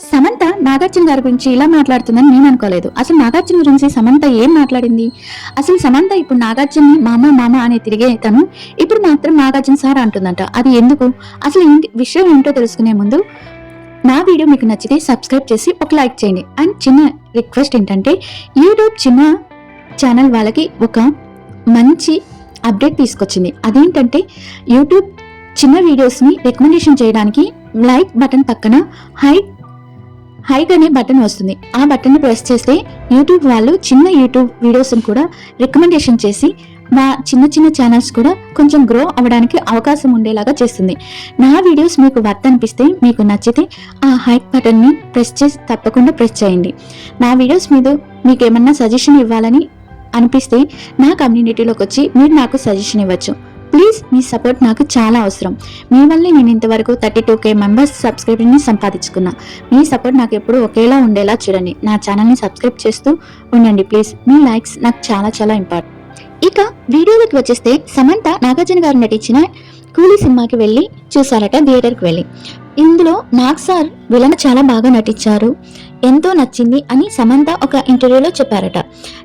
సమంత నాగార్జున గారి గురించి ఇలా మాట్లాడుతుందని నేను అనుకోలేదు. అసలు నాగార్జున గురించి సమంత ఏం మాట్లాడింది? అసలు సమంత ఇప్పుడు నాగార్జున్ని మామ మామ అనే తిరిగే తను ఇప్పుడు మాత్రం నాగార్జున సార్ అంటుందంట. అది ఎందుకు? అసలు ఏంటి విషయం ఏంటో తెలుసుకునే ముందు నా వీడియో మీకు నచ్చితే సబ్స్క్రైబ్ చేసి ఒక లైక్ చేయండి. అండ్ చిన్న రిక్వెస్ట్ ఏంటంటే యూట్యూబ్ చిన్న ఛానల్ వాళ్ళకి ఒక మంచి అప్డేట్ తీసుకొచ్చింది. అదేంటంటే యూట్యూబ్ చిన్న వీడియోస్ని రికమెండేషన్ చేయడానికి లైక్ బటన్ పక్కన హైట్ హైక్ అనే బటన్ వస్తుంది. ఆ బటన్ ప్రెస్ చేస్తే యూట్యూబ్ వాళ్ళు చిన్న యూట్యూబ్ వీడియోస్ని కూడా రికమెండేషన్ చేసి మా చిన్న చిన్న ఛానల్స్ కూడా కొంచెం గ్రో అవ్వడానికి అవకాశం ఉండేలాగా చేస్తుంది. నా వీడియోస్ మీకు వర్త్ అనిపిస్తే మీకు నచ్చితే ఆ హైక్ బటన్ని ప్రెస్ చేసి తప్పకుండా ప్రెస్ చేయండి. నా వీడియోస్ మీద మీకు ఏమన్నా సజెషన్ ఇవ్వాలని అనిపిస్తే నా కమ్యూనిటీలోకి వచ్చి మీరు నాకు సజెషన్ ఇవ్వచ్చు. ప్లీజ్ మీ సపోర్ట్ నాకు చాలా అవసరం. మీ వల్లే నేను ఇంతవరకు థర్టీ టూ కే మెంబర్స్ సబ్స్క్రైబర్ని సంపాదించుకున్నా. మీ సపోర్ట్ నాకు ఎప్పుడు ఒకేలా ఉండేలా చూడండి. నా ఛానల్ని సబ్స్క్రైబ్ చేస్తూ ఉండండి ప్లీజ్. మీ లైక్స్ నాకు చాలా చాలా ఇంపార్టెంట్. ఇక వీడియోలోకి వచ్చేస్తే సమంత నాగార్జున గారు నటించిన కూలీ సినిమాకి వెళ్ళి చూసారట థియేటర్కి వెళ్ళి. ఇందులో నాగ్ సార్ విలన్ చాలా బాగా నటించారు. ఎంతో నచ్చింది అని సమంత ఒక ఇంటర్వ్యూలో చెప్పారట.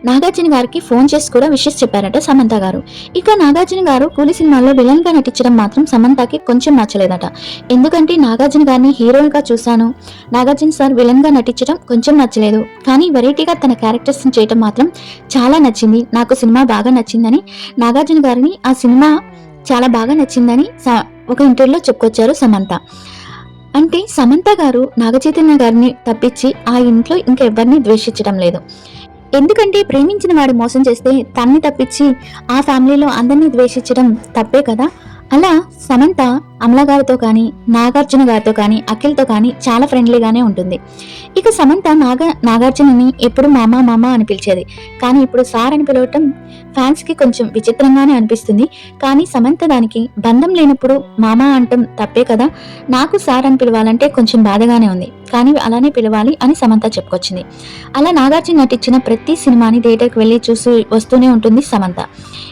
నాగార్జున గారికి ఫోన్ చేసి కూడా విషెస్ చెప్పారట సమంత గారు. ఇక నాగార్జున గారు కూలి సినిమాలో విలన్గా నటించడం మాత్రం సమంతకి కొంచెం నచ్చలేదట. ఎందుకంటే నాగార్జున గారిని హీరోయిన్గా చూశాను. నాగార్జున సార్ విలన్గా నటించడం కొంచెం నచ్చలేదు. కానీ వెరైటీగా తన క్యారెక్టర్స్ చేయడం మాత్రం చాలా నచ్చింది. నాకు సినిమా బాగా నచ్చిందని నాగార్జున గారిని ఆ సినిమా చాలా బాగా నచ్చిందని ఒక ఇంటర్వ్యూలో చెప్పుకొచ్చారు సమంత. అంటే సమంత గారు నాగచైతన్య గారిని తప్పించి ఆ ఇంట్లో ఇంకెవ్వరిని ద్వేషించడం లేదు. ఎందుకంటే ప్రేమించిన వాడు మోసం చేస్తే తన్ని తప్పించి ఆ ఫ్యామిలీలో అందరినీ ద్వేషించడం తప్పే కదా? అలా సమంత అమల గారితో కానీ నాగార్జున గారితో కానీ అఖిల్తో కానీ చాలా ఫ్రెండ్లీగానే ఉంటుంది. ఇక సమంత నాగ నాగార్జునని ఎప్పుడు మామ మామ అని పిలిచేది. కానీ ఇప్పుడు సార్ అని పిలవటం ఫ్యాన్స్కి కొంచెం విచిత్రంగానే అనిపిస్తుంది. కానీ సమంత దానికి బంధం లేనప్పుడు మామ అంటం తప్పే కదా నాకు సార్ అని పిలవాలంటే కొంచెం బాధగానే ఉంది. కానీ అలానే పిలవాలి అని సమంత చెప్పుకొచ్చింది. అలా నాగార్జున నటించిన ప్రతి సినిమాని థియేటర్కి వెళ్ళి చూసి వస్తూనే ఉంటుంది సమంత.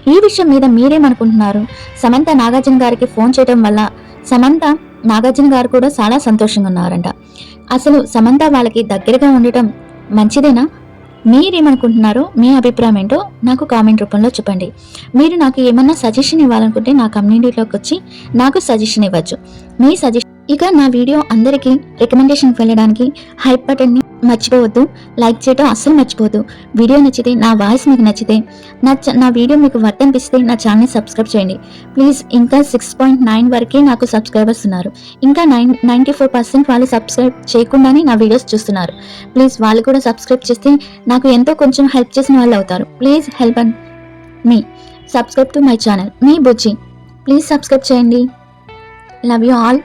ఈ విషయం మీద మీరేమనుకుంటున్నారు? సమంత నాగార్జున గారికి ఫోన్ చేయడం వల్ల సమంత నాగార్జున గారు కూడా చాలా సంతోషంగా ఉన్నారంట. అసలు సమంత వాళ్ళకి దగ్గరగా ఉండటం మంచిదేనా? మీరేమనుకుంటున్నారో మీ అభిప్రాయం ఏంటో నాకు కామెంట్ రూపంలో చెప్పండి. మీరు నాకు ఏమన్నా సజెషన్ ఇవ్వాలనుకుంటే నా కమ్యూనిటీలోకి వచ్చి నాకు సజెషన్ ఇవ్వచ్చు. మీ సజెషన్ ఇక నా వీడియో అందరికీ రికమెండేషన్కి వెళ్ళడానికి హైప్ బటన్ని మర్చిపోవద్దు. లైక్ చేయటం అస్సలు మర్చిపోవద్దు. వీడియో నచ్చితే నా వాయిస్ మీకు నచ్చితే నా నా వీడియో మీకు వర్త్ అనిపిస్తే నా ఛానల్ని సబ్స్క్రైబ్ చేయండి. ప్లీజ్ ఇంకా సిక్స్ పాయింట్ నైన్ వరకే నాకు సబ్స్క్రైబర్స్ ఉన్నారు. ఇంకా నైన్ నైంటీ ఫోర్ పర్సెంట్ వాళ్ళు సబ్స్క్రైబ్ చేయకుండానే నా వీడియోస్ చూస్తున్నారు. ప్లీజ్ వాళ్ళు కూడా సబ్స్క్రైబ్ చేస్తే నాకు ఎంతో కొంచెం హెల్ప్ చేసిన వాళ్ళు అవుతారు. ప్లీజ్ హెల్ప్ అండ్ మీ సబ్స్క్రైబ్ టు మై ఛానల్ మీ బుజ్జి. ప్లీజ్ సబ్స్క్రైబ్ చేయండి. Love you all